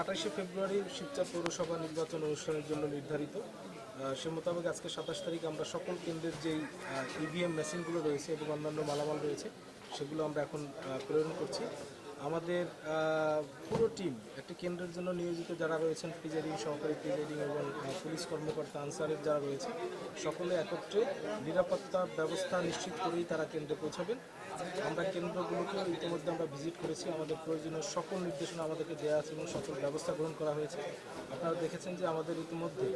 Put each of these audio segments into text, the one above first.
আঠাশে ফেব্রুয়ারি শিবচর পৌরসভা নির্বাচন অনুষ্ঠানের জন্য নির্ধারিত। সে মোতাবেক আজকে সাতাশ তারিখ আমরা সকল কেন্দ্রের যেই ইভিএম মেশিনগুলো রয়েছে এবং অন্যান্য মালামাল রয়েছে, সেগুলো আমরা এখন প্রেরণ করছি। আমাদের পুরো টিম, একটি কেন্দ্রের জন্য নিয়োজিত যারা রয়েছেন প্রিজাইডিং সহকারী প্রিজাইডিং এবং পুলিশ কর্মকর্তা, আনসারের যারা রয়েছে, সকলে একত্রে নিরাপত্তা ব্যবস্থা নিশ্চিত করেই তারা কেন্দ্রে পৌঁছাবেন। আমরা কেন্দ্রগুলোকে ইতিমধ্যে আমরা ভিজিট করেছি, আমাদের প্রয়োজনীয় সকল নির্দেশনা আমাদেরকে দেওয়া আছে এবং সকল ব্যবস্থা গ্রহণ করা হয়েছে। আপনারা দেখেছেন যে আমাদের ইতিমধ্যে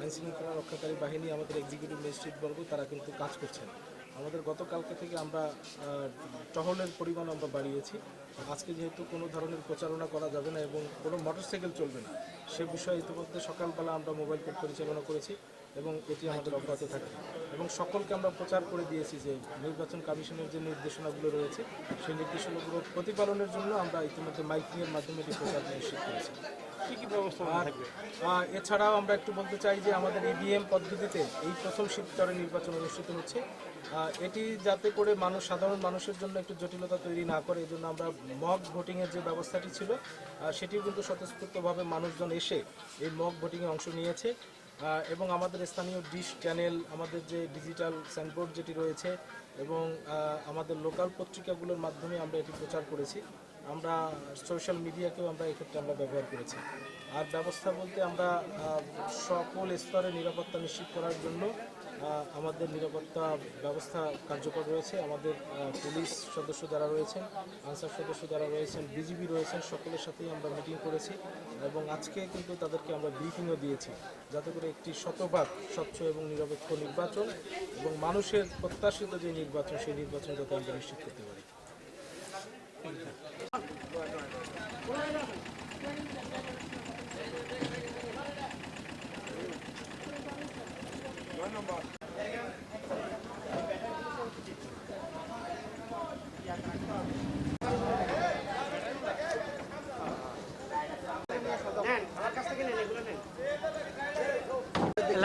আইন শৃঙ্খলা রক্ষাকারী বাহিনী, আমাদের এক্সিকিউটিভ ম্যাজিস্ট্রেট বর্গ, তারা কিন্তু কাজ করছেন। আমাদের গতকালকে থেকে আমরা টহলের পরিমাণ আমরা বাড়িয়েছি। আজকে যেহেতু কোনো ধরনের প্রচারণা করা যাবে না এবং কোনো মোটরসাইকেল চলবে না, সে বিষয়ে ইতিমধ্যে সকালবেলা আমরা মোবাইল কোর্ট পরিচালনা করেছি। এবং এটি আমাদের অব্যাহত থাকে এবং সকলকে আমরা প্রচার করে দিয়েছি যে নির্বাচন কমিশনের যে নির্দেশনাগুলো রয়েছে সেই নির্দেশনাগুলো প্রতিপালনের জন্য আমরা ইতিমধ্যে মাইকিংয়ের মাধ্যমে এটি প্রচার নিশ্চিত করেছি। কি কি ব্যবস্থা আর এছাড়াও আমরা একটু বলতে চাই যে আমাদের ইভিএম পদ্ধতিতে এই প্রথম শিবচরে নির্বাচন অনুষ্ঠিত হচ্ছে। এটি যাতে করে মানুষ সাধারণ মানুষের জন্য একটু জটিলতা তৈরি না করে এই জন্য আমরা মক ভোটিংয়ের যে ব্যবস্থাটি ছিল সেটিও কিন্তু স্বতঃস্ফূর্তভাবে মানুষজন এসে এই মক ভোটিংয়ে অংশ নিয়েছে। এবং আমাদের স্থানীয় ডিশ চ্যানেল, আমাদের যে ডিজিটাল সাইনবোর্ড যেটি রয়েছে এবং আমাদের লোকাল পত্রিকাগুলোর মাধ্যমে আমরা এটি প্রচার করেছি। আমরা সোশ্যাল মিডিয়াকেও আমরা এক্ষেত্রে আমরা ব্যবহার করেছি। আর ব্যবস্থা বলতে আমরা সকল স্তরে নিরাপত্তা নিশ্চিত করার জন্য আমাদের নিরাপত্তা ব্যবস্থা কার্যকর রয়েছে। আমাদের পুলিশ সদস্য যারা রয়েছেন, আনসার সদস্য যারা রয়েছেন, বিজিবি রয়েছেন, সকলের সাথেই আমরা মিটিং করেছি এবং আজকে কিন্তু তাদেরকে আমরা ব্রিফিংও দিয়েছি যাতে করে একটি শতভাগ স্বচ্ছ এবং নিরপেক্ষ নির্বাচন এবং মানুষের প্রত্যাশিত যে নির্বাচন, সেই নির্বাচন যাতে আমরা নিশ্চিত করতে পারি।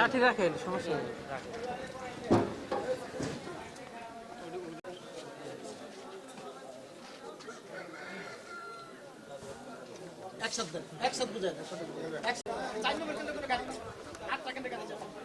লাঠি রাখেন, সমস্যা নেই। একসাথে একসাথে বুঝায় একসাথে চার নম্বর কিন্তু কোনো গাড়ি আটটা কেন্দ্রে গাড়ি যাবে